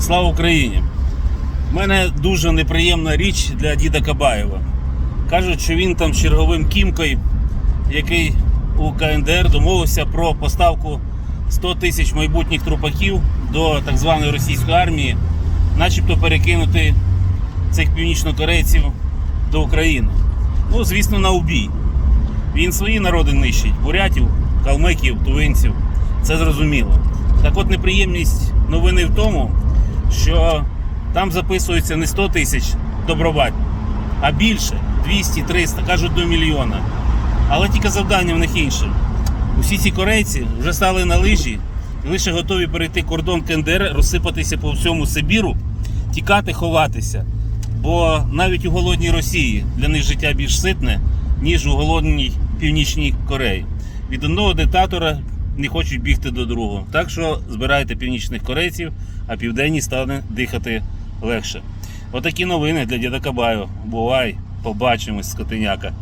Слава Україні! У мене дуже неприємна річ для діда Кабаєва. Кажуть, що він там з черговим кімкою, який у КНДР домовився про поставку 100 тисяч майбутніх трупаків до так званої російської армії, начебто перекинути цих північнокорейців до України. Ну, звісно, на убій. Він свої народи нищить: бурятів, калмиків, тувинців. Це зрозуміло. Так от неприємність новини в тому, що там записується не 100 тисяч добровольців, а більше 200, 300, кажуть до мільйона. Але тільки завдання в них інше. Усі ці корейці вже стали на лижі і лише готові перейти кордон КНДР, розсипатися по всьому Сибіру, тікати, ховатися. Бо навіть у голодній Росії для них життя більш ситне, ніж у голодній Північній Кореї. Від одного диктатора не хочуть бігти до другого. Так що збирайте північних корейців, а південні стане дихати легше. Отакі новини для діда Кабаю. Бувай, побачимось, скотиняка.